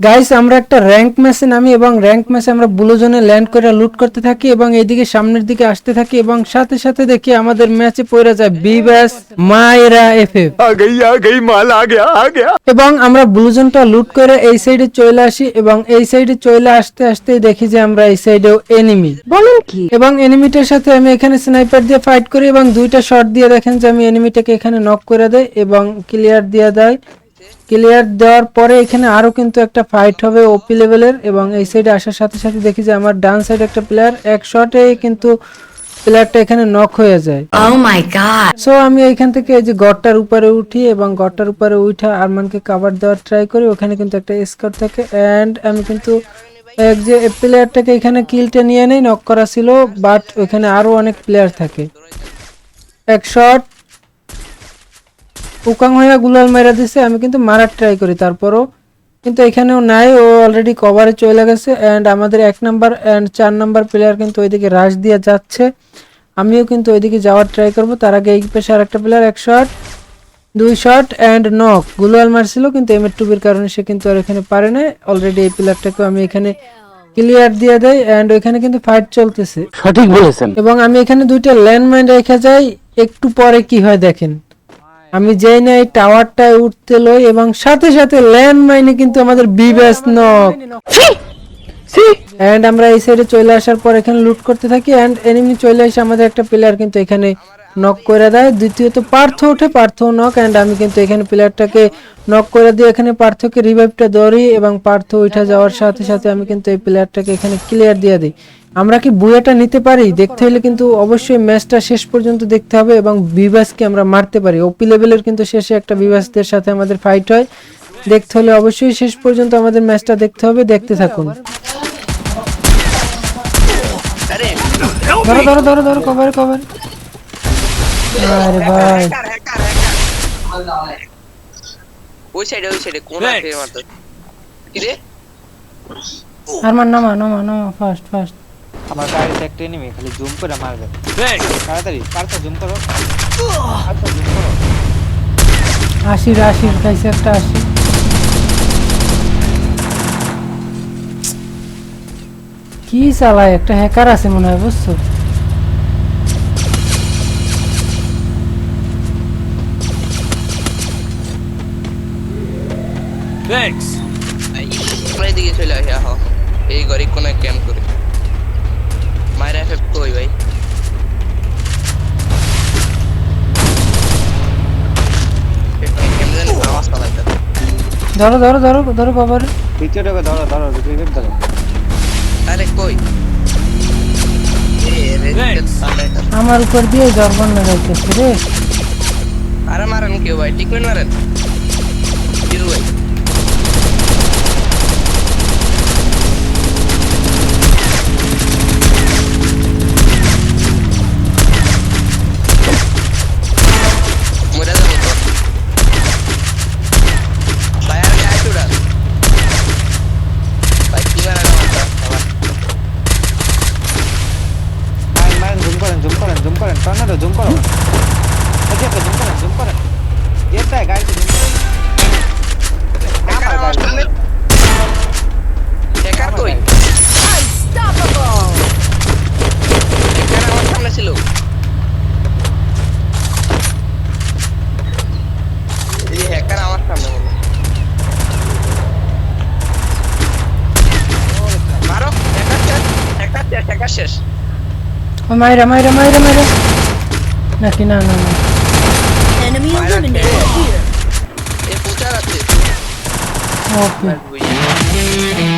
Guys আমরা একটা rank ম্যাচে নামি এবং র্যাঙ্ক ম্যাচে আমরা ব্লু ল্যান্ড করে লুট করতে থাকি এবং এদিকে সামনের দিকে আসতে থাকি এবং সাথে সাথে দেখি আমাদের ম্যাচে পড়ে যায় বি ব্যাস মায়েরা এফ এফ এবং আমরা ব্লু লুট করে এই সাইডে চলে আসি এবং এই সাইডে চলে আসতে আসতে দেখি যে আমরা এই সাইডে এনিমি বলেন কি? এবং এনিমিটার সাথে আমি এখানে স্নাইপার দিয়ে ফাইট করি এবং দুইটা শট দিয়ে দেখেন যে আমি এনিমিটাকে এখানে নক করে দেয় এবং ক্লিয়ার দিয়ে দেয়। ক্লিয়ার দেওয়ার পরে এখানে আরও কিন্তু একটা ফাইট হবে ওপি লেভেলের এবং এই সাইডে আসার সাথে সাথে দেখি যে আমার ডান সাইডে একটা প্লেয়ার এক শটে কিন্তু প্লেয়ারটা এখানে নক হয়ে যায়। সো আমি এখান থেকে এই যে গড়টার উপরে উঠি এবং গড়টার উপরে উঠে আরমানকে কাভার দেওয়ার ট্রাই করি। ওখানে কিন্তু একটা স্কট থাকে অ্যান্ড আমি কিন্তু এক যে প্লেয়ারটাকে এখানে কিলটা নিয়ে নেই নক করা ছিল বাট ওখানে আরও অনেক প্লেয়ার থাকে। এক শট উকাং হইয়া গুলাল মাইরা দিছে আমি কিন্তু মারার ট্রাই করি তারপরও কিন্তু এখানেও নাই ও অলরেডি কভারে চলে গেছে অ্যান্ড আমাদের এক নাম্বার অ্যান্ড চার নাম্বার প্লেয়ার কিন্তু ওইদিকে রাশ দিয়ে যাচ্ছে। আমিও কিন্তু ওইদিকে যাওয়ার ট্রাই করব তার আগে এই পেশে আর একটা প্লেয়ার এক শট দুই শট অ্যান্ড নক গুলোয়াল মারছিল কিন্তু এম টুবির কারণে সে কিন্তু আর এখানে পারে না অলরেডি এই প্লেয়ারটাকে আমি এখানে ক্লিয়ার দিয়ে দেয় অ্যান্ড ওইখানে কিন্তু ফাইট চলতেছে। সঠিক বলেছেন। এবং আমি এখানে দুইটা ল্যান্ডমাইন রেখে যাই একটু পরে কি হয় দেখেন। আমি যাই না এই টাওয়ারটায় উঠতে লই এবং সাথে সাথে ল্যান্ডমাইনে কিন্তু আমাদের বিবেস নক এন্ড আমরা এই সাইডে চলে আসার পর এখানে লুট করতে থাকি এন্ড এনিমি চলে এসে আমাদের একটা প্লেয়ার কিন্তু এখানে নক করে দেয়। দ্বিতীয়ত পার্থ ওঠে পার্থ নক এন্ড আমি কিন্তু এখানে প্লেয়ারটাকে নক করে দিয়ে এখানে পার্থকে রিভাইভটা ধরি এবং পার্থ উঠে যাওয়ার সাথে সাথে আমি কিন্তু এই প্লেয়ারটাকে এখানে ক্লিয়ার দিয়ে দিই। আমরা কি বুয়াটা নিতে পারি? দেখতে হলে কিন্তু অবশ্যই ম্যাচটা শেষ পর্যন্ত দেখতে হবে এবং বিবাসকে আমরা মারতে পারি। ওপি লেভেলের কিন্তু শেষে একটা বিভাসদের সাথে আমাদের ফাইট হয়। দেখতে হলে অবশ্যই শেষ পর্যন্ত আমাদের ম্যাচটা দেখতে হবে। দেখতে থাকুন। ধরো ধরো ধরো ধরো কভার কভার আরে ভাই। ওই সাইডে ওই সাইডে কোন আছে মারতে? কি রে? আর মার নামা নামা নামা ফাস্ট ফাস্ট আমার গাড়িতে একটা এনিমি খালি জুম করে মারবে। তাড়াতাড়ি পার্থ জুম করো। পার্থ জুম করো। আশির আশির খাইছে একটা আশি কি চালায়? একটা হ্যাকার আছে মনে হয় বুঝছ? আমরা এদিকে চলে আসি আহ। এই ঘরে কোন ক্যাম্প করে মায়ের এফএফ কই ভাই কেমন আওয়াজ পালাইতে ধরো ধরো ধরো ধরো বাবার পিছে ঢোকে ধরো ধরো দ্বিতীয় ধরো। আরে কই? আমার উপর দিয়ে জর্বন লাগাইতেছে রে। আরে মারেন কেউ ভাই টিকমেন্ট মারেন? কেউ ভাই। ওই যে জুম করেন জুম করেন যেতে গাড়িতে জুম করেন হ্যাকার আমার সামনে হ্যাকার কই হ্যাকার আমার সামনে ছিল এই হ্যাকার আমার সামনে মনে হয়। মারো হ্যাকার শেষ হ্যাকার শেষ হ্যাকার শেষ ও মাইরা মাইরা মাইরা মাইরা নাকি না না না โอเค